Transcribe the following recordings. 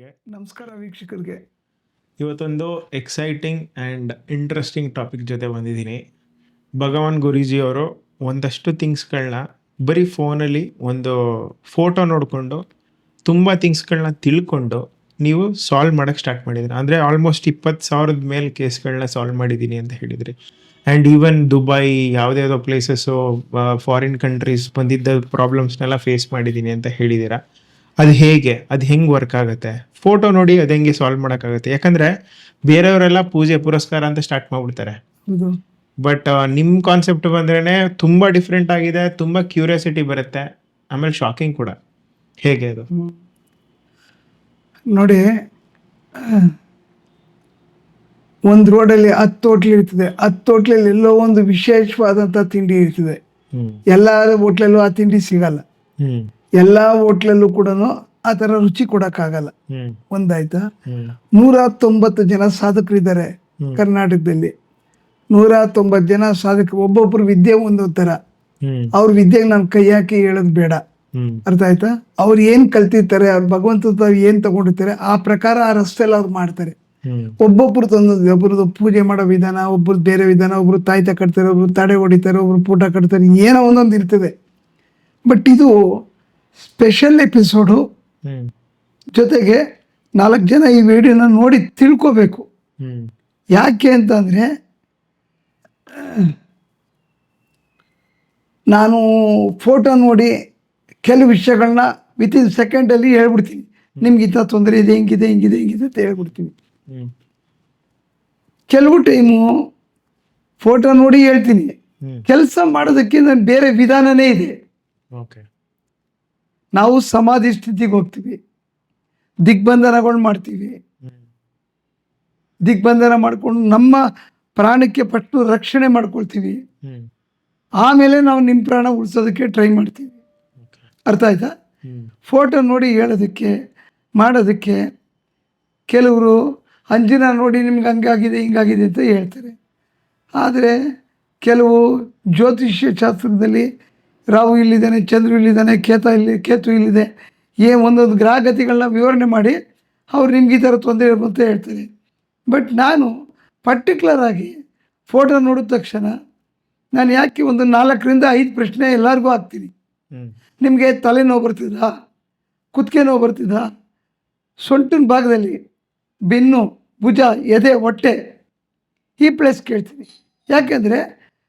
ವೀಕ್ಷಕರಿಗೆ. ನಮಸ್ಕಾರ ವೀಕ್ಷಕರಿಗೆ. ಇವತ್ತೊಂದು ಎಕ್ಸೈಟಿಂಗ್ ಆ್ಯಂಡ್ ಇಂಟ್ರೆಸ್ಟಿಂಗ್ ಟಾಪಿಕ್ ಜೊತೆ ಬಂದಿದ್ದೀನಿ. ಭಗವಾನ್ ಗುರೂಜಿಯವರು ಒಂದಷ್ಟು ಥಿಂಗ್ಸ್ಗಳನ್ನ ಬರೀ ಫೋನಲ್ಲಿ ಒಂದು ಫೋಟೋ ನೋಡಿಕೊಂಡು ತುಂಬ ಥಿಂಗ್ಸ್ಗಳನ್ನ ತಿಳ್ಕೊಂಡು ನೀವು ಸಾಲ್ವ್ ಮಾಡೋಕ್ಕೆ ಸ್ಟಾರ್ಟ್ ಮಾಡಿದ್ರಿ. ಅಂದರೆ ಆಲ್ಮೋಸ್ಟ್ ಇಪ್ಪತ್ತು ಸಾವಿರದ ಮೇಲೆ ಕೇಸ್ಗಳನ್ನ ಸಾಲ್ವ್ ಮಾಡಿದ್ದೀನಿ ಅಂತ ಹೇಳಿದ್ರಿ. ಆ್ಯಂಡ್ ಈವನ್ ದುಬೈ ಯಾವುದ್ಯಾವುದೋ ಪ್ಲೇಸಸ್ಸು ಫಾರಿನ್ ಕಂಟ್ರೀಸ್ ಬಂದಿದ್ದ ಪ್ರಾಬ್ಲಮ್ಸ್ನೆಲ್ಲ ಫೇಸ್ ಮಾಡಿದ್ದೀನಿ ಅಂತ ಹೇಳಿದ್ದೀರಾ? ಅದು ಹೇಗೆ? ಅದು ಹೆಂಗೆ ವರ್ಕ್ ಆಗುತ್ತೆ? ಫೋಟೋ ನೋಡಿ ಅದು ಹೆಂಗೆ ಸಾಲ್ವ್ ಮಾಡೋಕ್ಕಾಗುತ್ತೆ? ಯಾಕಂದರೆ ಬೇರೆಯವರೆಲ್ಲ ಪೂಜೆ ಪುರಸ್ಕಾರ ಅಂತ ಸ್ಟಾರ್ಟ್ ಮಾಡ್ಬಿಡ್ತಾರೆ. ಬಟ್ ನಿಮ್ಮ ಕಾನ್ಸೆಪ್ಟ್ ಬಂದ್ರೇ ತುಂಬ ಡಿಫ್ರೆಂಟ್ ಆಗಿದೆ ತುಂಬ ಕ್ಯೂರಿಯಾಸಿಟಿ ಬರುತ್ತೆ. ಆಮೇಲೆ ಶಾಕಿಂಗ್ ಕೂಡ. ಹೇಗೆ ಅದು. ನೋಡಿ ಒಂದು ರೋಡಲ್ಲಿ ಹತ್ತು ಹೋಟ್ಲ್ ಇರ್ತದೆ. ಹತ್ತು ಹೋಟ್ಲಲ್ಲಿ ಎಲ್ಲೋ ಒಂದು ವಿಶೇಷವಾದಂಥ ತಿಂಡಿ ಇರ್ತದೆ. ಹ್ಞೂ ಎಲ್ಲ ಹೋಟ್ಲಲ್ಲೂ ಆ ತಿಂಡಿ ಸಿಗಲ್ಲ. ಎಲ್ಲ ಹೋಟ್ಲಲ್ಲೂ ಕೂಡ ಆ ತರ ರುಚಿ ಕೊಡೋಕ್ಕಾಗಲ್ಲ. ಒಂದಾಯ್ತಾ? ನೂರ ತೊಂಬತ್ತು ಜನ ಸಾಧಕರಿದ್ದಾರೆ ಇದ್ದಾರೆ ಕರ್ನಾಟಕದಲ್ಲಿ. ನೂರ ತೊಂಬತ್ತು ಜನ ಸಾಧಕ ಒಬ್ಬೊಬ್ರು ವಿದ್ಯೆ ಒಂದೊಂದು ತರ ಅವ್ರ ವಿದ್ಯೆಗೆ ನಾನು ಕೈ ಹಾಕಿ ಹೇಳೋದು ಬೇಡ. ಅರ್ಥ ಆಯ್ತಾ? ಅವ್ರು ಏನು ಕಲ್ತಿರ್ತಾರೆ ಅವ್ರ ಭಗವಂತ ಏನು ತಗೊಂಡಿರ್ತಾರೆ ಆ ಪ್ರಕಾರ ಆ ರಸ್ತೆಯಲ್ಲಿ ಅವ್ರು ಮಾಡ್ತಾರೆ. ಒಬ್ಬೊಬ್ರು ತಂದು ಒಬ್ರದ್ದು ಪೂಜೆ ಮಾಡೋ ವಿಧಾನ ಒಬ್ರದ್ದು ಬೇರೆ ವಿಧಾನ ಒಬ್ರು ತಾಯ್ತ ಕಟ್ತಾರೆ ಒಬ್ರು ತಡೆ ಹೊಡಿತಾರೆ ಒಬ್ರು ಪೂಟ ಕಟ್ತಾರೆ ಏನೋ ಒಂದೊಂದು ಇರ್ತದೆ. ಬಟ್ ಇದು ಸ್ಪೆಷಲ್ ಎಪಿಸೋಡು ಜೊತೆಗೆ ನಾಲ್ಕು ಜನ ಈ ವಿಡಿಯೋನ ನೋಡಿ ತಿಳ್ಕೋಬೇಕು. ಯಾಕೆ ಅಂತಂದರೆ ನಾನು ಫೋಟೋ ನೋಡಿ ಕೆಲವು ವಿಷಯಗಳನ್ನ ವಿತಿನ್ ಸೆಕೆಂಡಲ್ಲಿ ಹೇಳ್ಬಿಡ್ತೀನಿ. ನಿಮ್ಗೆ ಇಂಥ ತೊಂದರೆ ಇದೆ ಹಿಂಗಿದೆ ಹಿಂಗಿದೆ ಹಿಂಗಿದೆ ಅಂತ ಹೇಳ್ಬಿಡ್ತೀನಿ. ಕೆಲವು ಟೈಮು ಫೋಟೋ ನೋಡಿ ಹೇಳ್ತೀನಿ. ಕೆಲಸ ಮಾಡೋದಕ್ಕೆ ನಾನು ಬೇರೆ ವಿಧಾನನೇ ಇದೆ. ಓಕೆ. ನಾವು ಸಮಾಧಿ ಸ್ಥಿತಿಗೆ ಹೋಗ್ತೀವಿ. ದಿಗ್ಬಂಧನಗಳು ಮಾಡ್ತೀವಿ. ದಿಗ್ಬಂಧನ ಮಾಡಿಕೊಂಡು ನಮ್ಮ ಪ್ರಾಣಕ್ಕೆ ಪಟ್ಟು ರಕ್ಷಣೆ ಮಾಡ್ಕೊಳ್ತೀವಿ. ಆಮೇಲೆ ನಾವು ನಿಮ್ಮ ಪ್ರಾಣ ಉಳಿಸೋದಕ್ಕೆ ಟ್ರೈ ಮಾಡ್ತೀವಿ. ಅರ್ಥ ಆಯ್ತಾ? ಫೋಟೋ ನೋಡಿ ಹೇಳೋದಕ್ಕೆ, ಮಾಡೋದಕ್ಕೆ ಕೆಲವರು ಅಂಜಿನ ನೋಡಿ ನಿಮ್ಗೆ ಹಂಗಾಗಿದೆ, ಹಿಂಗಾಗಿದೆ ಅಂತ ಹೇಳ್ತಾರೆ. ಆದರೆ ಕೆಲವು ಜ್ಯೋತಿಷ್ಯ ಶಾಸ್ತ್ರದಲ್ಲಿ ರಾಹು ಇಲ್ಲಿದ್ದಾನೆ ಚಂದ್ರು ಇಲ್ಲಿದ್ದಾನೆ ಕೇತ ಇಲ್ಲಿ ಕೇತು ಇಲ್ಲಿದೆ. ಏ ಒಂದೊಂದು ಗ್ರಹಗತಿಗಳನ್ನ ವಿವರಣೆ ಮಾಡಿ ಅವ್ರು ನಿಮ್ಗೆ ಈ ಥರ ತೊಂದರೆ ಅಂತ ಹೇಳ್ತಾರೆ ಬಟ್ ನಾನು ಪರ್ಟಿಕ್ಯುಲರ್ ಆಗಿ ಫೋಟೋ ನೋಡಿದ ತಕ್ಷಣ ನಾನು ಯಾಕೆ ಒಂದು ನಾಲ್ಕರಿಂದ ಐದು ಪ್ರಶ್ನೆ ಎಲ್ಲರಿಗೂ ಹಾಕ್ತೀನಿ. ನಿಮಗೆ ತಲೆನೋವು ಬರ್ತಿದ್ದ ಕುತ್ತಿಗೆ ನೋವು ಬರ್ತಿದ್ದ ಸೊಂಟಿನ ಭಾಗದಲ್ಲಿ ಬೆನ್ನು ಭುಜ ಎದೆ ಹೊಟ್ಟೆ ಈ ಪ್ಲೇಸ್ ಕೇಳ್ತೀನಿ. ಯಾಕೆಂದರೆ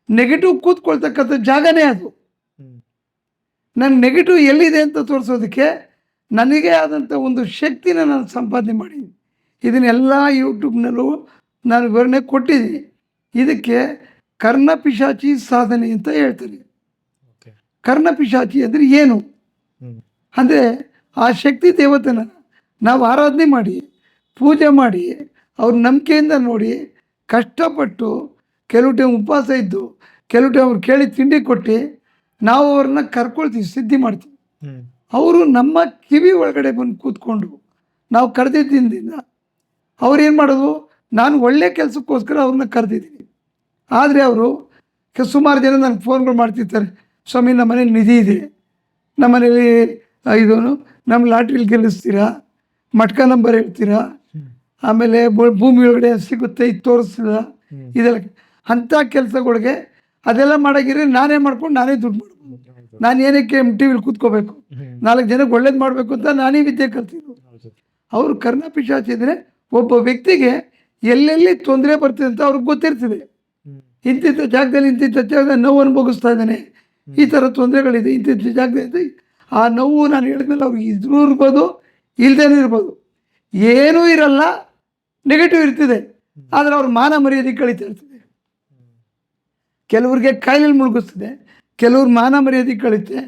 ನೆಗೆಟಿವ್ ಕೂತ್ಕೊಳ್ತಕ್ಕಂಥ ಜಾಗನೇ ಅದು. ನನ್ನ ನೆಗೆಟಿವ್ ಎಲ್ಲಿದೆ ಅಂತ ತೋರಿಸೋದಕ್ಕೆ ನನಗೆ ಆದಂಥ ಒಂದು ಶಕ್ತಿನ ನಾನು ಸಂಪಾದನೆ ಮಾಡೀನಿ ಇದನ್ನೆಲ್ಲ ಯೂಟ್ಯೂಬ್ನಲ್ಲೂ ನಾನು ವಿವರಣೆ ಕೊಟ್ಟಿದ್ದೀನಿ. ಇದಕ್ಕೆ ಕರ್ಣಪಿಶಾಚಿ ಸಾಧನೆ ಅಂತ ಹೇಳ್ತೀನಿ ಕರ್ಣಪಿಶಾಚಿ ಅಂದರೆ ಏನು? ಅಂದರೆ ಆ ಶಕ್ತಿ ದೇವತೆನ ನಾವು ಆರಾಧನೆ ಮಾಡಿ ಪೂಜೆ ಮಾಡಿ ಅವ್ರ ನಂಬಿಕೆಯಿಂದ ನೋಡಿ ಕಷ್ಟಪಟ್ಟು ಕೆಲವು ಟೈಮ್ ಉಪವಾಸ ಇದ್ದು ಕೆಲವು ಟೈಮ್ ಅವ್ರು ಕೇಳಿ ತಿಂಡಿ ಕೊಟ್ಟು ನಾವು ಅವ್ರನ್ನ ಕರ್ಕೊಳ್ತೀವಿ ಸಿದ್ಧಿ ಮಾಡ್ತೀವಿ. ಅವರು ನಮ್ಮ ಕಿವಿ ಒಳಗಡೆ ಬಂದು ಕೂತ್ಕೊಂಡು ನಾವು ಕರೆದಿದ್ದಿಂದ ಅವ್ರು ಏನು ಮಾಡೋದು? ನಾನು ಒಳ್ಳೆ ಕೆಲಸಕ್ಕೋಸ್ಕರ ಅವ್ರನ್ನ ಕರೆದಿದ್ದೀನಿ. ಆದರೆ ಅವರು ಸುಮಾರು ಜನ ನನಗೆ ಫೋನ್ಗಳು ಮಾಡ್ತಿರ್ತಾರೆ ಸ್ವಾಮಿ ನಮ್ಮ ಮನೇಲಿ ನಿಧಿ ಇದೆ. ನಮ್ಮ ಮನೇಲಿ ಇದನ್ನು ಇದು ನಮ್ಮ ಲಾಟ್ರಿಲಿ ಗೆಲ್ಲಿಸ್ತೀರಾ? ಮಟ್ಕ ನಂಬರ್ ಹೇಳ್ತೀರಾ? ಆಮೇಲೆ ಭೂಮಿ ಒಳಗಡೆ ಸಿಗುತ್ತೆ ಇದು ತೋರಿಸ್ತೀರಾ ಇದೆಲ್ಲ ಅಂಥ ಕೆಲಸಗಳಿಗೆ ಅದೆಲ್ಲ ಮಾಡೋಕ್ಕಿರಿ ನಾನೇ ಮಾಡ್ಕೊಂಡು ನಾನೇ ದುಡ್ಡು ನಾನು ಏನಕ್ಕೆ ಎಂ ಟಿ ವಿಲಿ ಕೂತ್ಕೋಬೇಕು. ನಾಲ್ಕು ಜನಕ್ಕೆ ಒಳ್ಳೇದು ಮಾಡಬೇಕು ಅಂತ ನಾನೇ ವಿದ್ಯೆ ಕಲ್ತಿದ್ದು. ಅವರು ಕರ್ಣಪಿಶಾಚಿ ಅಂದರೆ ಒಬ್ಬ ವ್ಯಕ್ತಿಗೆ ಎಲ್ಲೆಲ್ಲಿ ತೊಂದರೆ ಬರ್ತಿದೆ ಅಂತ ಅವ್ರಿಗೆ ಗೊತ್ತಿರ್ತದೆ. ಇಂತಿಂಥ ಜಾಗದಲ್ಲಿ ಇಂತಿಂಥ ಜಾಗದಲ್ಲಿ ನೋವು ಅನುಭವಿಸ್ತಾ ಇದ್ದಾನೆ. ಈ ಥರ ತೊಂದರೆಗಳಿದೆ ಇಂತಿಂಥ ಜಾಗದಲ್ಲಿ ಆ ನೋವು ನಾನು ಹೇಳಿದ್ಮೇಲೆ ಅವ್ರಿಗೆ ಇದ್ರೂ ಇರ್ಬೋದು ಇಲ್ದೇನೂ ಇರ್ಬೋದು. ಏನೂ ಇರಲ್ಲ ನೆಗೆಟಿವ್ ಇರ್ತಿದೆ. ಆದರೆ ಅವ್ರ ಮಾನ ಮರ್ಯಾದೆ ಕಳೀತಾ ಇರ್ತದೆ. ಕೆಲವ್ರಿಗೆ ಕಾಯಿಲೆಯಲ್ಲಿ ಮುಳುಗಿಸ್ತದೆ. ಕೆಲವ್ರು ಮಾನ ಮರ್ಯಾದೆ ಕಳೀತೆ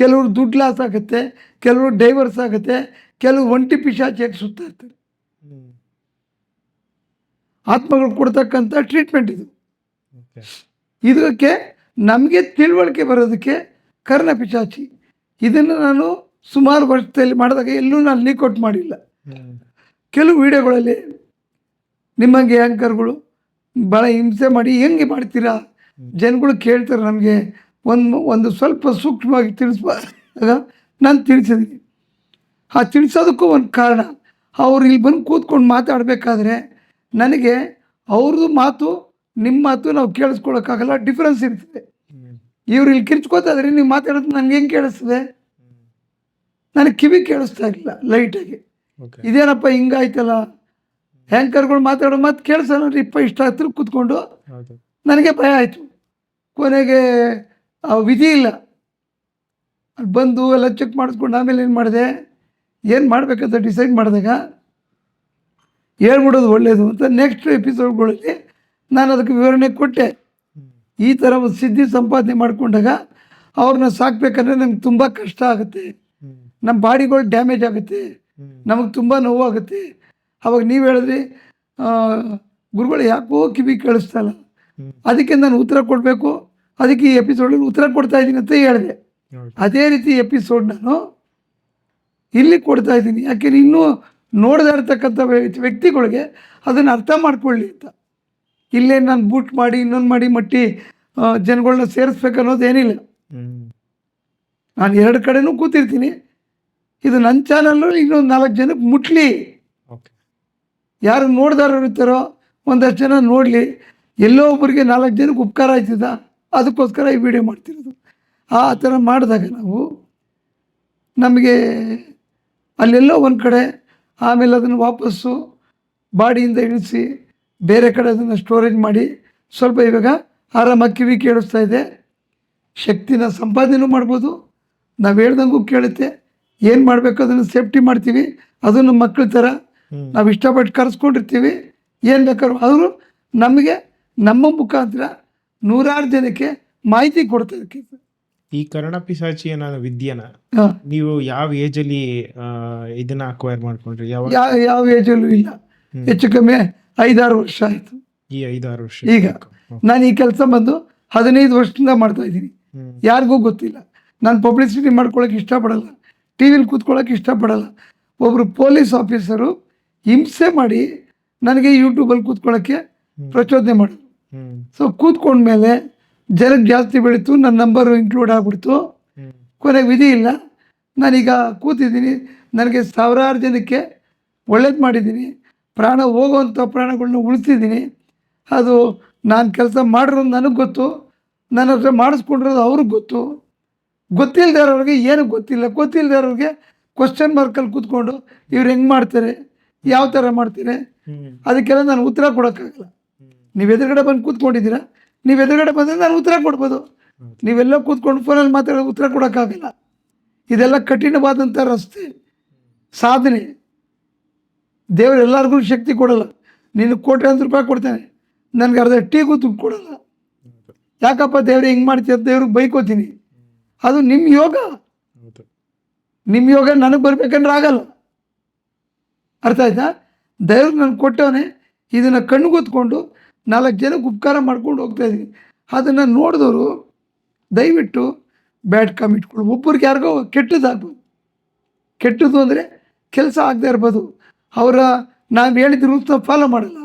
ಕೆಲವ್ರು ದುಡ್ಡು ಲಾಸ್ ಆಗುತ್ತೆ ಕೆಲವರು ಡೈವರ್ಸ್ ಆಗುತ್ತೆ ಕೆಲವು ಒಂಟಿ ಪಿಶಾಚಿಯಾಗಿ ಸುತ್ತಾ ಇರ್ತಾರೆ. ಆತ್ಮಗಳು ಕೊಡ್ತಕ್ಕಂಥ ಟ್ರೀಟ್ಮೆಂಟ್ ಇದು. ಇದಕ್ಕೆ ನಮಗೆ ತಿಳುವಳಿಕೆ ಬರೋದಕ್ಕೆ ಕರ್ಣ ಪಿಶಾಚಿ. ಇದನ್ನು ನಾನು ಸುಮಾರು ವರ್ಷದಲ್ಲಿ ಮಾಡಿದಾಗ ಎಲ್ಲೂ ನಾನು ಲೀಕೌಟ್ ಮಾಡಿಲ್ಲ. ಕೆಲವು ವಿಡಿಯೋಗಳಲ್ಲಿ ನಿಮ್ಮಂಗೆ ಆ್ಯಂಕರ್ಗಳು ಭಾಳ ಹಿಂಸೆ ಮಾಡಿ ಹೆಂಗೆ ಮಾಡ್ತೀರಾ? ಜನಗಳು ಕೇಳ್ತಾರೆ ನಮಗೆ ಒಂದು ಒಂದು ಸ್ವಲ್ಪ ಸೂಕ್ಷ್ಮವಾಗಿ ತಿಳಿಸ್ಬಾಗ ನಾನು ತಿಳಿಸಿದ್ದೀನಿ ಆ ತಿಳಿಸೋದಕ್ಕೂ ಒಂದು ಕಾರಣ ಅವ್ರು ಇಲ್ಲಿ ಬಂದು ಕೂತ್ಕೊಂಡು ಮಾತಾಡಬೇಕಾದ್ರೆ ನನಗೆ ಅವ್ರದ್ದು ಮಾತು ನಿಮ್ಮ ಮಾತು ನಾವು ಕೇಳಿಸ್ಕೊಳಕ್ಕಾಗಲ್ಲ ಡಿಫ್ರೆನ್ಸ್ ಇರ್ತದೆ. ಇವ್ರು ಇಲ್ಲಿ ಕಿರ್ಚ್ಕೋತಾ ಇದ್ರೆ ನೀವು ಮಾತಾಡೋದು ನನಗೆ ಹೆಂಗೆ ಕೇಳಿಸ್ತದೆ? ನನಗೆ ಕಿವಿ ಕೇಳಿಸ್ತಾ ಇಲ್ಲ ಲೈಟಾಗಿ ಇದೇನಪ್ಪ ಹಿಂಗಾಯ್ತಲ್ಲ? ಹ್ಯಾಂಕರ್ಗಳು ಮಾತಾಡೋ ಮಾತು ಕೇಳಿಸಲ್ಲ ಇಪ್ಪ ಇಷ್ಟ ಹತ್ರ ಕೂತ್ಕೊಂಡು. ನನಗೆ ಭಯ ಆಯಿತು. ಕೊನೆಗೆ ವಿಧಿ ಇಲ್ಲ. ಅಲ್ಲಿ ಬಂದು ಎಲ್ಲ ಚೆಕ್ ಮಾಡಿಸ್ಕೊಂಡು ಆಮೇಲೆ ಏನು ಮಾಡಿದೆ? ಏನು ಮಾಡಬೇಕಂತ ಡಿಸೈಡ್ ಮಾಡಿದಾಗ ಹೇಳ್ಬಿಡೋದು ಒಳ್ಳೆಯದು ಅಂತ ನೆಕ್ಸ್ಟ್ ಎಪಿಸೋಡ್ಗಳಲ್ಲಿ ನಾನು ಅದಕ್ಕೆ ವಿವರಣೆ ಕೊಟ್ಟೆ. ಈ ಥರ ಒಂದು ಸಿದ್ಧಿ ಸಂಪಾದನೆ ಮಾಡಿಕೊಂಡಾಗ ಅವ್ರನ್ನ ಸಾಕ್ಬೇಕಂದ್ರೆ ನಮ್ಗೆ ತುಂಬ ಕಷ್ಟ ಆಗುತ್ತೆ. ನಮ್ಮ ಬಾಡಿಗಳು ಡ್ಯಾಮೇಜ್ ಆಗುತ್ತೆ. ನಮಗೆ ತುಂಬ ನೋವಾಗುತ್ತೆ. ಅವಾಗ ನೀವು ಹೇಳಿದ್ರಿ ಗುರುಗಳು ಯಾಕೋ ಕಿವಿ ಕೇಳಿಸ್ತಾಲ್ಲ ಅದಕ್ಕೆ ನಾನು ಉತ್ತರ ಕೊಡಬೇಕು. ಅದಕ್ಕೆ ಈ ಎಪಿಸೋಡಲ್ಲಿ ಉತ್ತರ ಕೊಡ್ತಾ ಇದ್ದೀನಿ ಅಂತ ಹೇಳಿದೆ. ಅದೇ ರೀತಿ ಎಪಿಸೋಡ್ ನಾನು ಇಲ್ಲಿ ಕೊಡ್ತಾ ಇದ್ದೀನಿ. ಯಾಕೆಂದ್ರೆ ಇನ್ನೂ ನೋಡದೇ ಇರ್ತಕ್ಕಂಥ ವ್ಯ- ವ್ಯಕ್ತಿಗಳಿಗೆ ಅದನ್ನು ಅರ್ಥ ಮಾಡ್ಕೊಳ್ಳಿ ಅಂತ. ಇಲ್ಲೇ ನಾನು ಬೂಟ್ ಮಾಡಿ ಇನ್ನೊಂದು ಮಾಡಿ ಮಟ್ಟಿ ಜನಗಳನ್ನ ಸೇರಿಸ್ಬೇಕು ಅನ್ನೋದೇನಿಲ್ಲ ನಾನು ಎರಡು ಕಡೆನೂ ಕೂತಿರ್ತೀನಿ. ಇದು ನನ್ನ ಚಾನಲ್ಲು ಇನ್ನೊಂದು ನಾಲ್ಕು ಜನಕ್ಕೆ ಮುಟ್ಲಿ. ಯಾರು ನೋಡ್ದಾರ ಇರ್ತಾರೋ ಒಂದಷ್ಟು ಜನ ನೋಡಲಿ. ಎಲ್ಲೋ ಒಬ್ಬರಿಗೆ ನಾಲ್ಕು ಜನಕ್ಕೆ ಉಪಕಾರ ಆಯ್ತದ? ಅದಕ್ಕೋಸ್ಕರ ಈ ವಿಡಿಯೋ ಮಾಡ್ತಿರೋದು. ಆ ಥರ ಮಾಡಿದಾಗ ನಾವು ನಮಗೆ ಅಲ್ಲೆಲ್ಲೋ ಒಂದು ಕಡೆ ಆಮೇಲೆ ಅದನ್ನು ವಾಪಸ್ಸು ಬಾಡಿಯಿಂದ ಇಳಿಸಿ ಬೇರೆ ಕಡೆ ಅದನ್ನು ಸ್ಟೋರೇಜ್ ಮಾಡಿ ಸ್ವಲ್ಪ ಇವಾಗ ಆರಾಮಾಗಿ ಕಿವಿ ಕೇಳಿಸ್ತಾ ಇದೆ. ಶಕ್ತಿನ ಸಂಪಾದನೆ ಮಾಡ್ಬೋದು. ನಾವು ಹೇಳ್ದಂಗೂ ಕೇಳುತ್ತೆ. ಏನು ಮಾಡಬೇಕು ಅದನ್ನು ಸೇಫ್ಟಿ ಮಾಡ್ತೀವಿ. ಅದು ನಮ್ಮ ಮಕ್ಕಳ ಥರ. ನಾವು ಇಷ್ಟಪಟ್ಟು ಕರೆಸ್ಕೊಂಡಿರ್ತೀವಿ. ಏನು ಬೇಕಾದ್ರೂ ಆದರೂ ನಮಗೆ ನಮ್ಮ ಮುಖಾಂತರ ನೂರಾರು ಜನಕ್ಕೆ ಮಾಹಿತಿ ಕೊಡ್ತಾ ಇರ್ತೀವಿ ಈ ಕರ್ಣ ಪಿಸಾಚಿ ಅನ್ನೋ ವಿದ್ಯೆನ ನೀವು ಯಾವ ಏಜ್ ಅಲ್ಲಿ ಇದನ್ನ ಅಕ್ವೈರ್ ಮಾಡ್ಕೊಂಡ್ರಿ? ಯಾವ ಯಾವ ಏಜ್ ಏಜಲ್ಲೂ ಇಲ್ಲ. ಹೆಚ್ಚು ಕಮ್ಮಿ ಐದಾರು ವರ್ಷ ಆಯ್ತು. ಈ ಐದಾರು ವರ್ಷ. ಈಗ ನಾನು ಈ ಕೆಲಸ ಬಂದು ಹದಿನೈದು ವರ್ಷದಿಂದ ಮಾಡ್ತಾ ಇದ್ದೀನಿ. ಯಾರಿಗೂ ಗೊತ್ತಿಲ್ಲ. ನಾನು ಪಬ್ಲಿಸಿಟಿ ಮಾಡ್ಕೊಳ್ಳೋಕೆ ಇಷ್ಟಪಡಲ್ಲ. ಟಿ ವಿಲಿ ಕೂತ್ಕೊಳ್ಳೋಕೆ ಇಷ್ಟಪಡಲ್ಲ. ಒಬ್ಬರು ಪೊಲೀಸ್ ಆಫೀಸರು ಹಿಂಸೆ ಮಾಡಿ ನನಗೆ ಯೂಟ್ಯೂಬಲ್ಲಿ ಕೂತ್ಕೊಳ್ಳೋಕ್ಕೆ ಪ್ರಚೋದನೆ ಮಾಡಿದ್ರು. ಹ್ಮ್ ಸೊ ಕೂತ್ಕೊಂಡ್ಮೇಲೆ ಜನಕ್ಕೆ ಜಾಸ್ತಿ ಬೆಳೀತು ನನ್ನ ನಂಬರು ಇನ್ಕ್ಲೂಡ್ ಆಗಿಬಿಡ್ತು. ಕೊನೆಗೆ ವಿಧಿ ಇಲ್ಲ. ನಾನೀಗ ಕೂತಿದ್ದೀನಿ. ನನಗೆ ಸಾವಿರಾರು ಜನಕ್ಕೆ ಒಳ್ಳೇದು ಮಾಡಿದ್ದೀನಿ. ಪ್ರಾಣ ಹೋಗುವಂಥ ಪ್ರಾಣಗಳನ್ನ ಉಳಿಸಿದ್ದೀನಿ. ಅದು ನಾನು ಕೆಲಸ ಮಾಡಿರೋದು ನನಗೆ ಗೊತ್ತು. ನನ್ನ ಹತ್ರ ಮಾಡಿಸ್ಕೊಂಡಿರೋದು ಅವ್ರಿಗೆ ಗೊತ್ತು. ಗೊತ್ತಿಲ್ಲದೆ ಇರೋರಿಗೆ ಏನು ಗೊತ್ತಿಲ್ಲ. ಗೊತ್ತಿಲ್ಲದೆ ಇರೋರಿಗೆ ಕ್ವಶನ್ ಮಾರ್ಕಲ್ಲಿ ಕೂತ್ಕೊಂಡು ಇವ್ರು ಹೆಂಗೆ ಮಾಡ್ತಾರೆ? ಯಾವ ಥರ ಮಾಡ್ತಾರೆ? ಅದಕ್ಕೆಲ್ಲ ನಾನು ಉತ್ತರ ಕೊಡೋಕ್ಕಾಗಲ್ಲ. ನೀವು ಎದುರುಗಡೆ ಬಂದು ಕೂತ್ಕೊಂಡಿದ್ದೀರಾ? ನೀವು ಎದುರುಗಡೆ ಬಂದರೆ ನಾನು ಉತ್ತರ ಕೊಡ್ಬೋದು. ನೀವೆಲ್ಲ ಕೂತ್ಕೊಂಡು ಫೋನಲ್ಲಿ ಮಾತಾಡೋದು ಉತ್ತರ ಕೊಡೋಕ್ಕಾಗಲ್ಲ. ಇದೆಲ್ಲ ಕಠಿಣವಾದಂಥ ರಸ್ತೆ, ಸಾಧನೆ. ದೇವರು ಎಲ್ಲರಿಗೂ ಶಕ್ತಿ ಕೊಡಲ್ಲ. ನೀನು ಕೋಟ್ಯಾಂತರ ರೂಪಾಯಿ ಕೊಡ್ತೇನೆ. ನನಗೆ ಅರ್ಧ ಟೀಗೂ ದುಡ್ಡು ಕೊಡಲ್ಲ. ಯಾಕಪ್ಪ ದೇವ್ರು ಹಿಂಗೆ ಮಾಡ್ತೀಯ ದೇವ್ರಿಗೆ ಬೈಕೋತೀನಿ. ಅದು ನಿಮ್ಮ ಯೋಗ. ನಿಮ್ಮ ಯೋಗ ನನಗೆ ಬರ್ಬೇಕಂದ್ರೆ ಆಗಲ್ಲ. ಅರ್ಥ ಆಯ್ತಾ? ದೇವ್ರಿಗೆ ನಾನು ಕೊಟ್ಟವನೇ ಇದನ್ನು ಕಣ್ಗೊತ್ಕೊಂಡು ನಾಲ್ಕು ಜನಕ್ಕೆ ಉಪಕಾರ ಮಾಡ್ಕೊಂಡು ಹೋಗ್ತಾ ಇದ್ದೀನಿ ಅದನ್ನು ನೋಡಿದವರು ದಯವಿಟ್ಟು ಬ್ಯಾಡ್ ಇಟ್ಕೊಳ್ಳಿ. ಒಬ್ಬರಿಗೆ ಯಾರಿಗೋ ಕೆಟ್ಟದಾಗ್ಬೋದು ಕೆಟ್ಟದ್ದು ಅಂದರೆ ಕೆಲಸ ಆಗದೆ ಇರ್ಬೋದು. ಅವರ ನಾವು ಹೇಳಿದ ರೂಲ್ಸ್ನ ಫಾಲೋ ಮಾಡಲ್ಲ.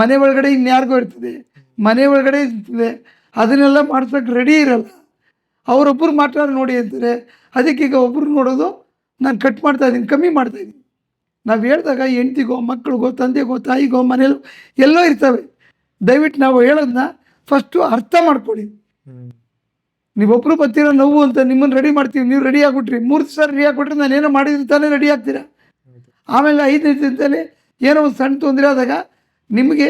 ಮನೆ ಒಳಗಡೆ ಇನ್ಯಾರಿಗೋ ಇರ್ತದೆ. ಮನೆ ಒಳಗಡೆ ಇರ್ತದೆ. ಅದನ್ನೆಲ್ಲ ಮಾಡ್ಸೋಕೆ ರೆಡಿ ಇರಲ್ಲ. ಅವರೊಬ್ಬರು ಮಾತ್ರ ನೋಡಿ ಅಂತಾರೆ. ಅದಕ್ಕೆ ಈಗ ಒಬ್ಬರು ನೋಡೋದು ನಾನು ಕಟ್ ಮಾಡ್ತಾ ಇದ್ದೀನಿ, ಕಮ್ಮಿ ಮಾಡ್ತಾ ಇದ್ದೀನಿ. ನಾವು ಹೇಳಿದಾಗ ಹೆಂಡ್ತಿಗೋ ಮಕ್ಕಳಿಗೋ ತಂದೆಗೋ, ತಾಯಿಗೋ ಮನೇಲೋ ಎಲ್ಲೋ ಇರ್ತವೆ. ದಯವಿಟ್ಟು ನಾವು ಹೇಳೋದನ್ನ ಫಸ್ಟು ಅರ್ಥ ಮಾಡ್ಕೊಳ್ಳಿ. ನೀವೊಬ್ಬರು ಬರ್ತೀರ, ನೋವು ಅಂತ ನಿಮ್ಮನ್ನು ರೆಡಿ ಮಾಡ್ತೀವಿ, ನೀವು ರೆಡಿ ಆಗಿಬಿಟ್ರಿ. ಮೂರು ದಿವಸ ರೆಡಿ ಆಗಿಬಿಟ್ರೆ ನಾನು ಏನೋ ಮಾಡಿದ್ರೆ ತಾನೇ ರೆಡಿ ಆಗ್ತೀರಾ? ಆಮೇಲೆ ಐದನೇ ದಿನದಲ್ಲಿ ಏನೋ ಒಂದು ಸಣ್ಣ ತೊಂದರೆ ಆದಾಗ ನಿಮಗೆ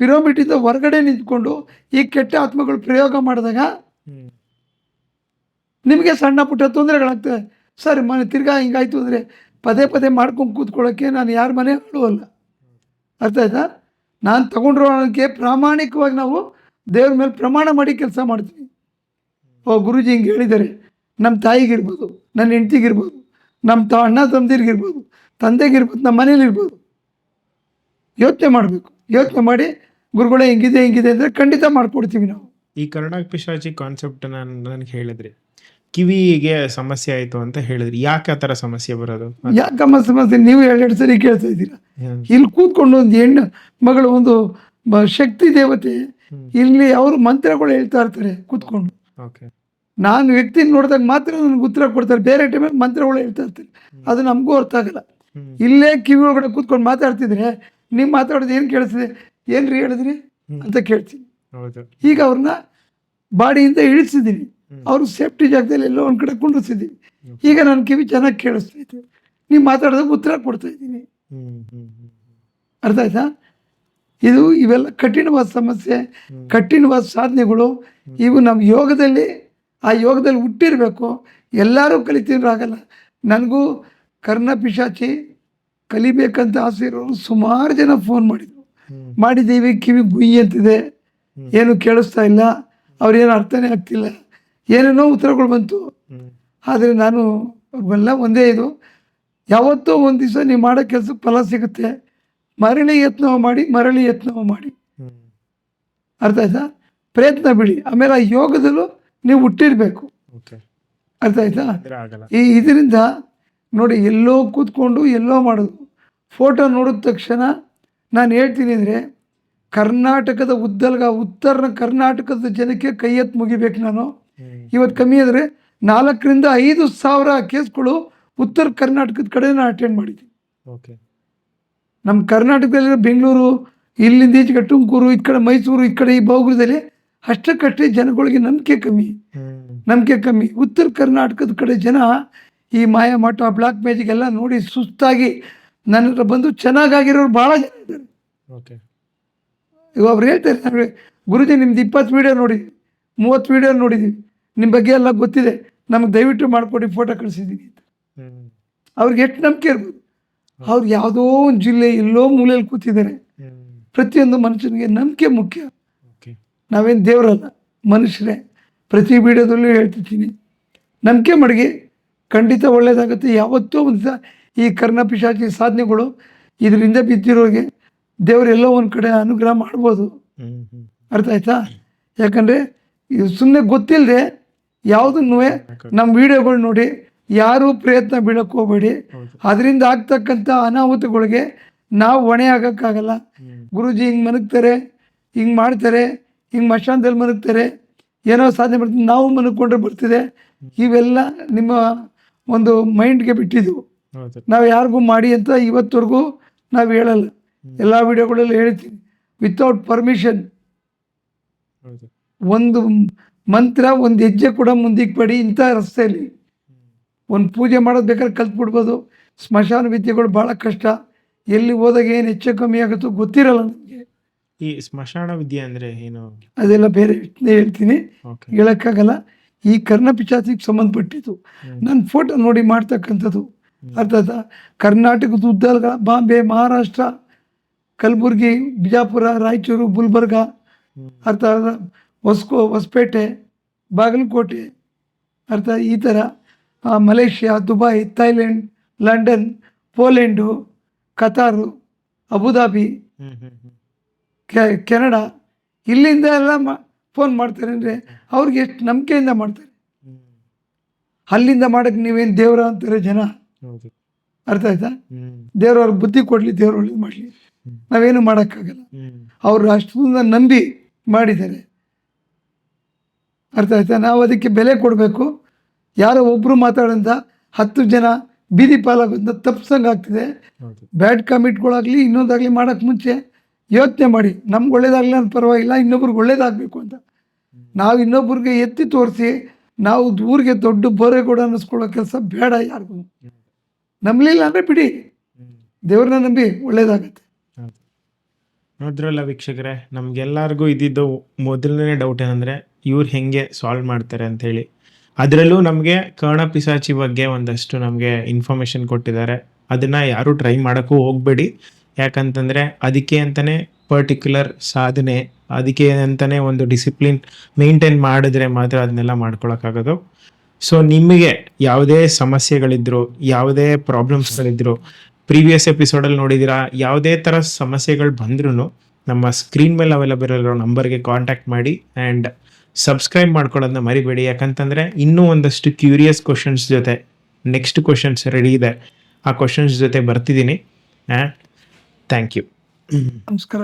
ಪಿರೋಮಿಟಿಂದ ಹೊರಗಡೆ ನಿಂತ್ಕೊಂಡು ಈ ಕೆಟ್ಟ ಆತ್ಮಗಳು ಪ್ರಯೋಗ ಮಾಡಿದಾಗ ನಿಮಗೆ ಸಣ್ಣ ಪುಟ್ಟ ತೊಂದರೆಗಳಾಗ್ತವೆ ಸರ್, ಮನೆ ತಿರ್ಗಾ ಹಿಂಗಾಯ್ತು ಅಂದರೆ ಪದೇ ಪದೇ ಮಾಡ್ಕೊಂಡು ಕೂತ್ಕೊಳ್ಳೋಕ್ಕೆ ನಾನು ಯಾರ ಮನೆ ಆಡುವಲ್ಲ ಅರ್ಥ ಆಯ್ತಾ? ನಾನು ತಗೊಂಡಿರೋಕ್ಕೆ ಪ್ರಾಮಾಣಿಕವಾಗಿ ನಾವು ದೇವ್ರ ಮೇಲೆ ಪ್ರಮಾಣ ಮಾಡಿ ಕೆಲಸ ಮಾಡ್ತೀವಿ. ಓ, ಗುರುಜಿ ಹಿಂಗೆ ಹೇಳಿದ್ದಾರೆ. ನಮ್ಮ ತಾಯಿಗಿರ್ಬೋದು ನನ್ನ ಹೆಂಡ್ತಿಗಿರ್ಬೋದು ನಮ್ಮ ತ, ಅಣ್ಣ ತಮ್ಮದಿರ್ಗಿರ್ಬೋದು, ತಂದೆಗಿರ್ಬೋದು ನಮ್ಮ ಮನೇಲಿರ್ಬೋದು. ಯೋಚನೆ ಮಾಡಬೇಕು. ಯೋಚನೆ ಮಾಡಿ ಗುರುಗಳೇ ಹಿಂಗಿದೆ ಹಿಂಗಿದೆ ಅಂದರೆ ಖಂಡಿತ ಮಾಡಿಕೊಡ್ತೀವಿ ನಾವು. ಈ ಕರ್ಣ ಪಿಶಾಚಿ ಕಾನ್ಸೆಪ್ಟ್ ನಾನು ನನಗೆ ಹೇಳಿದ್ರಿ ಕಿವಿಗೆ ಸಮಸ್ಯೆ ಆಯ್ತು ಅಂತ ಹೇಳಿದ್ರಿ. ಯಾಕೆ ಆ ಥರ ಸಮಸ್ಯೆ ಬರೋದು? ಯಾಕಮ್ಮ ಸಮಸ್ಯೆ ನೀವು ಎರಡೆರಡು ಸರಿ ಕೇಳ್ತಾ ಇದ್ದೀರಾ? ಇಲ್ಲಿ ಕೂತ್ಕೊಂಡು ಒಂದು ಹೆಣ್ಣು ಮಗಳು ಒಂದು ಶಕ್ತಿ ದೇವತೆ ಇಲ್ಲಿ ಅವರು ಮಂತ್ರಗಳು ಹೇಳ್ತಾ ಇರ್ತಾರೆ ಕೂತ್ಕೊಂಡು. ಓಕೆ. ನಾನು ವ್ಯಕ್ತಿ ನೋಡಿದಾಗ ಮಾತ್ರ ನನಗೆ ಉತ್ತರ ಕೊಡ್ತಾರೆ. ಬೇರೆ ಟೈಮಲ್ಲಿ ಮಂತ್ರಗಳು ಹೇಳ್ತಾ ಇರ್ತಾರೆ. ಅದು ನಮಗೂ ಅರ್ಥ ಆಗಲ್ಲ. ಇಲ್ಲೇ ಕಿವಿ ಒಳಗಡೆ ಕೂತ್ಕೊಂಡು ಮಾತಾಡ್ತಿದ್ರೆ ನೀವು ಮಾತಾಡೋದು ಏನು ಕೇಳಿಸಿದೆ ಏನು ರೀ ಹೇಳಿದ್ರಿ ಅಂತ ಕೇಳ್ತೀನಿ. ಈಗ ಅವ್ರನ್ನ ಬಾಡಿಯಿಂದ ಇಳಿಸಿದ್ದೀನಿ. ಅವರು ಸೇಫ್ಟಿ ಜಾಗದಲ್ಲಿ ಎಲ್ಲೋ ಒಂದು ಕಡೆ ಕುಂಡ್ರಿಸಿದ್ದೀನಿ ಈಗ ನನ್ನ ಕಿವಿ ಚೆನ್ನಾಗಿ ಕೇಳಿಸ್ತೈತೆ ನೀವು ಮಾತಾಡಿದಾಗ ಉತ್ತರ ಕೊಡ್ತಾ ಇದ್ದೀನಿ. ಅರ್ಥ ಆಯ್ತಾ? ಇದು ಇವೆಲ್ಲ ಕಠಿಣವಾದ ಸಮಸ್ಯೆ ಕಠಿಣವಾದ ಸಾಧನೆಗಳು. ಇವು ನಮ್ಮ ಯೋಗದಲ್ಲಿ ಆ ಯೋಗದಲ್ಲಿ ಹುಟ್ಟಿರಬೇಕು. ಎಲ್ಲರೂ ಕಲಿತಿದ್ರು ಆಗಲ್ಲ. ನನಗೂ ಕರ್ಣ ಪಿಶಾಚಿ ಕಲಿಬೇಕಂತ ಆಸೆ ಇರೋರು ಸುಮಾರು ಜನ ಫೋನ್ ಮಾಡಿದರು. ಮಾಡಿದ್ದೀವಿ ಕಿವಿ ಗುಯ್ಯಂತಿದೆ. ಏನು ಕೇಳಿಸ್ತಾ ಇಲ್ಲ. ಅವ್ರೇನು ಅರ್ಥನೇ ಆಗ್ತಿಲ್ಲ. ಏನೇನೋ ಉತ್ತರಗಳು ಬಂತು. ಆದರೆ ನಾನು ಅವೆಲ್ಲ ಒಂದೇ ಇದು. ಯಾವತ್ತೋ ಒಂದು ದಿವಸ ನೀವು ಮಾಡೋ ಕೆಲಸಕ್ಕೆ ಫಲ ಸಿಗುತ್ತೆ. ಮರಳಿ ಯತ್ನ ಮಾಡಿ ಮರಳಿ ಯತ್ನ ಮಾಡಿ. ಅರ್ಥ ಆಯ್ತಾ? ಪ್ರಯತ್ನ ಬಿಡಿ. ಆಮೇಲೆ ಆ ಯೋಗದಲ್ಲೂ ನೀವು ಹುಟ್ಟಿರಬೇಕು. ಅರ್ಥ ಆಯ್ತಾ? ಈ ಇದರಿಂದ ನೋಡಿ ಎಲ್ಲೋ ಕೂತ್ಕೊಂಡು ಎಲ್ಲೋ ಮಾಡೋದು. ಫೋಟೋ ನೋಡಿದ ತಕ್ಷಣ ನಾನು ಹೇಳ್ತೀನಿ ಅಂದರೆ ಕರ್ನಾಟಕದ ಉದ್ದಲ್ಗ ಉತ್ತರ ಕರ್ನಾಟಕದ ಜನಕ್ಕೆ ಕೈ ಎತ್ತು ಮುಗಿಬೇಕು ನಾನು. ಇವತ್ತು ಕಮ್ಮಿ ಆದರೆ ನಾಲ್ಕರಿಂದ ಐದು ಸಾವಿರ ಕೇಸ್ಗಳು ಉತ್ತರ ಕರ್ನಾಟಕದ ಕಡೆ ನಾನು ಅಟೆಂಡ್ ಮಾಡಿದ್ದೀನಿ ಓಕೆ ನಮ್ಮ ಕರ್ನಾಟಕದಲ್ಲಿರೋ ಬೆಂಗಳೂರು ಇಲ್ಲಿಂದ ಈಚೆಗೆ ತುಮಕೂರು ಈ ಕಡೆ ಮೈಸೂರು ಈ ಕಡೆ ಈ ಬಾಗುಲದಲ್ಲಿ ಅಷ್ಟಕ್ಕಷ್ಟೇ ಜನಗಳಿಗೆ ನಂಬಿಕೆ ಕಮ್ಮಿ. ನಂಬಿಕೆ ಕಮ್ಮಿ. ಉತ್ತರ ಕರ್ನಾಟಕದ ಕಡೆ ಜನ ಈ ಮಾಯ ಮಠ ಬ್ಲಾಕ್ ಮ್ಯಾಜಿಕ್ ಎಲ್ಲ ನೋಡಿ ಸುಸ್ತಾಗಿ ನನ್ನ ಹತ್ರ ಬಂದು ಚೆನ್ನಾಗಾಗಿರೋರು ಭಾಳ ಜನ ಇದ್ದಾರೆ. ಓಕೆ ಇವಾಗ ಅವ್ರು ಹೇಳ್ತಾರೆ ಗುರುಜಿ ನಿಮ್ದು ಇಪ್ಪತ್ತು ವೀಡಿಯೋ ನೋಡಿ ಮೂವತ್ತು ವೀಡಿಯೋ ನೋಡಿದ್ದೀವಿ ನಿಮ್ಮ ಬಗ್ಗೆ ಎಲ್ಲ ಗೊತ್ತಿದೆ. ನಮ್ಗೆ ದಯವಿಟ್ಟು ಮಾಡಿಕೊಡಿ ಫೋಟೋ ಕಳಿಸಿದ್ದೀನಿ ಅಂತ. ಅವ್ರಿಗೆ ಎಷ್ಟು ನಂಬಿಕೆ ಇರ್ಬೋದು. ಅವ್ರು ಯಾವುದೋ ಒಂದು ಜಿಲ್ಲೆ ಎಲ್ಲೋ ಮೂಲೆಯಲ್ಲಿ ಕೂತಿದ್ದಾರೆ. ಪ್ರತಿಯೊಂದು ಮನುಷ್ಯನಿಗೆ ನಂಬಿಕೆ ಮುಖ್ಯ. ನಾವೇನು ದೇವರಲ್ಲ ಮನುಷ್ಯರೇ. ಪ್ರತಿ ವಿಡಿಯೋದಲ್ಲೂ ಹೇಳ್ತಿರ್ತೀನಿ. ನಂಬಿಕೆ ಮಡಗಿ ಖಂಡಿತ ಒಳ್ಳೇದಾಗುತ್ತೆ. ಯಾವತ್ತೋ ಒಂದು ಈ ಕರ್ಣ ಪಿಶಾಚಿ ಸಾಧನೆಗಳು ಇದರಿಂದ ಬಿದ್ದಿರೋರಿಗೆ ದೇವರೆಲ್ಲೋ ಒಂದು ಕಡೆ ಅನುಗ್ರಹ ಮಾಡ್ಬೋದು. ಅರ್ಥ ಆಯ್ತಾ? ಯಾಕಂದರೆ ಇದು ಸುಮ್ಮನೆ ಗೊತ್ತಿಲ್ಲದೆ ಯಾವುದನ್ನು ನಮ್ಮ ವಿಡಿಯೋಗಳು ನೋಡಿ ಯಾರೂ ಪ್ರಯತ್ನ ಬೀಳಕ್ಕೆ ಹೋಗಬೇಡಿ. ಅದರಿಂದ ಆಗ್ತಕ್ಕಂಥ ಅನಾಹುತಗಳಿಗೆ ನಾವು ಹೊಣೆ ಆಗೋಕ್ಕಾಗಲ್ಲ. ಗುರುಜಿ ಹಿಂಗೆ ಮನಗ್ತಾರೆ ಹಿಂಗೆ ಮಾಡ್ತಾರೆ ಹಿಂಗೆ ಮಶಾನದಲ್ಲಿ ಮನಗ್ತಾರೆ ಏನೋ ಸಾಧನೆ ಮಾಡ್ತೀವಿ ನಾವು ಮನಕೊಂಡ್ರೆ ಬರ್ತಿದೆ. ಇವೆಲ್ಲ ನಿಮ್ಮ ಒಂದು ಮೈಂಡ್ಗೆ ಬಿಟ್ಟಿದ್ದೆವು ನಾವು ಯಾರಿಗೂ ಮಾಡಿ ಅಂತ ಇವತ್ತವರೆಗೂ ನಾವು ಹೇಳಲ್ಲ. ಎಲ್ಲ ವಿಡಿಯೋಗಳಲ್ಲಿ ಹೇಳ್ತೀನಿ. ವಿತೌಟ್ ಪರ್ಮಿಷನ್ ಒಂದು ಮಂತ್ರ ಒಂದು ಹೆಜ್ಜೆ ಕೂಡ ಮುಂದಕ್ಕೆ ಬೇಡಿ ಇಂಥ ರಸ್ತೆಯಲ್ಲಿ ಒಂದು ಪೂಜೆ ಮಾಡೋದು ಬೇಕಾದ್ರೆ ಕಲ್ತ್ಬಿಡ್ಬೋದು ಸ್ಮಶಾನ ವಿದ್ಯೆಗಳು ಭಾಳ ಕಷ್ಟ. ಎಲ್ಲಿ ಹೋದಾಗ ಏನು ಹೆಚ್ಚು ಕಮ್ಮಿ ಆಗುತ್ತೋ ಗೊತ್ತಿರಲ್ಲ ನನಗೆ. ಈ ಸ್ಮಶಾನ ವಿದ್ಯೆ ಅಂದರೆ ಏನು? ಅದೆಲ್ಲ ಬೇರೆ ಹೇಳ್ತೀನಿ. ಹೇಳೋಕ್ಕಾಗಲ್ಲ. ಈ ಕರ್ಣಪಿಚಾತಿಗೆ ಸಂಬಂಧಪಟ್ಟಿದ್ದು. ನನ್ನ ಫೋಟೋ ನೋಡಿ ಮಾಡ್ತಕ್ಕಂಥದ್ದು. ಅರ್ಥ ಆಯ್ತಾ? ಕರ್ನಾಟಕದ ಉದ್ದಲ್ಗ ಬಾಂಬೆ ಮಹಾರಾಷ್ಟ್ರ ಕಲಬುರ್ಗಿ ಬಿಜಾಪುರ ರಾಯಚೂರು ಗುಲ್ಬರ್ಗ. ಹ್ಮ್. ಹೊಸ್ಕೋ ಹೊಸಪೇಟೆ ಬಾಗಲಕೋಟೆ ಅರ್ಥ ಈ ಥರ Malaysia Dubai Thailand London Poland Qatar Abu Dhabi Canada ಇಲ್ಲಿಂದ ಎಲ್ಲ ಮಾ ಫೋನ್ ಮಾಡ್ತಾರೆ ಅಂದರೆ ಅವ್ರಿಗೆ ಎಷ್ಟು ನಂಬಿಕೆಯಿಂದ ಮಾಡ್ತಾರೆ. ಅಲ್ಲಿಂದ ಮಾಡೋಕ್ಕೆ ನೀವೇನು ದೇವ್ರ ಅಂತಾರೆ ಜನ? ಅರ್ಥ ಆಯ್ತಾ? ಹ್ಮ್. ದೇವ್ರವ್ರಿಗೆ ಬುದ್ಧಿ ಕೊಡಲಿ ದೇವ್ರ ಒಳ್ಳೇದು ಮಾಡಲಿ ನಾವೇನು ಮಾಡೋಕ್ಕಾಗಲ್ಲ. ಅವರು ಅಷ್ಟೊಂದು ನಂಬಿ ಮಾಡಿದ್ದಾರೆ. ಅರ್ಥ ಆಯ್ತಾ? ನಾವು ಅದಕ್ಕೆ ಬೆಲೆ ಕೊಡಬೇಕು. ಯಾರೋ ಒಬ್ಬರು ಮಾತಾಡೋಂಥ ಹತ್ತು ಜನ ಬೀದಿ ಪಾಲಾಗೋದ್ರಿಂದ ತಪ್ಪಿಸಂಗಾಗ್ತಿದೆ ಆಗ್ತಿದೆ. ಬ್ಯಾಡ್ ಕಮಿಟ್ಗಳಾಗಲಿ ಇನ್ನೊಂದಾಗಲಿ ಮಾಡೋಕ್ಕೆ ಮುಂಚೆ ಯೋಚನೆ ಮಾಡಿ. ನಮ್ಗೆ ಒಳ್ಳೇದಾಗಲಿ ಅಂತ ಪರವಾಗಿಲ್ಲ ಇನ್ನೊಬ್ರಿಗೆ ಒಳ್ಳೇದಾಗಬೇಕು ಅಂತ. ನಾವು ಇನ್ನೊಬ್ರಿಗೆ ಎತ್ತಿ ತೋರಿಸಿ ನಾವು ಊರಿಗೆ ದೊಡ್ಡ ಬೋರೆಗೌಡ ಅನ್ನಿಸ್ಕೊಳ್ಳೋ ಕೆಲಸ ಬೇಡ ಯಾರಿಗೂ. ನಂಬಲಿಲ್ಲ ಅಂದರೆ ಬಿಡಿ. ದೇವ್ರನ್ನ ನಂಬಿ ಒಳ್ಳೇದಾಗತ್ತೆ. ನೋಡಿದ್ರಲ್ಲ ವೀಕ್ಷಕರೇ ನಮ್ಗೆಲ್ಲರಿಗೂ ಇದ್ದಿದ್ದು ಮೊದಲನೇ ಡೌಟ್ ಏನಂದ್ರೆ ಇವ್ರು ಹೆಂಗೆ ಸಾಲ್ವ್ ಮಾಡ್ತಾರೆ ಅಂತ ಹೇಳಿ ಅದರಲ್ಲೂ ನಮಗೆ ಕರ್ಣ ಪಿಸಾಚಿ ಬಗ್ಗೆ ಒಂದಷ್ಟು ನಮಗೆ ಇನ್ಫಾರ್ಮೇಷನ್ ಕೊಟ್ಟಿದ್ದಾರೆ. ಅದನ್ನು ಯಾರೂ ಟ್ರೈ ಮಾಡೋಕ್ಕೂ ಹೋಗಬೇಡಿ. ಯಾಕಂತಂದರೆ ಅದಕ್ಕೆ ಅಂತಲೇ ಪರ್ಟಿಕ್ಯುಲರ್ ಸಾಧನೆ, ಅದಕ್ಕೆ ಅಂತಲೇ ಒಂದು ಡಿಸಿಪ್ಲಿನ್ ಮೇಂಟೈನ್ ಮಾಡಿದ್ರೆ ಮಾತ್ರ ಅದನ್ನೆಲ್ಲ ಮಾಡ್ಕೊಳಕ್ಕಾಗೋದು. ಸೊ ನಿಮಗೆ ಯಾವುದೇ ಸಮಸ್ಯೆಗಳಿದ್ರು, ಯಾವುದೇ ಪ್ರಾಬ್ಲಮ್ಸ್ಗಳಿದ್ರು ಪ್ರೀವಿಯಸ್ ಎಪಿಸೋಡಲ್ಲಿ ನೋಡಿದ್ದೀರಾ ಯಾವುದೇ ಥರ ಸಮಸ್ಯೆಗಳು ಬಂದ್ರೂ ನಮ್ಮ ಸ್ಕ್ರೀನ್ ಮೇಲೆ ಅವೈಲಬಲ್ ಇರೋ ನಂಬರ್ಗೆ ಕಾಂಟ್ಯಾಕ್ಟ್ ಮಾಡಿ ಆ್ಯಂಡ್ ಸಬ್ಸ್ಕ್ರೈಬ್ ಮಾಡ್ಕೊಳ್ಳೋದನ್ನ ಮರಿಬೇಡಿ. ಯಾಕಂತಂದರೆ ಇನ್ನೂ ಒಂದಷ್ಟು ಕ್ಯೂರಿಯಸ್ ಕ್ವಶನ್ಸ್ ಜೊತೆ ನೆಕ್ಸ್ಟ್ ಕ್ವಶನ್ಸ್ ರೆಡಿ ಇದೆ. ಆ ಕ್ವಶನ್ಸ್ ಜೊತೆ ಬರ್ತಿದ್ದೀನಿ. ಥ್ಯಾಂಕ್ ಯು ನಮಸ್ಕಾರ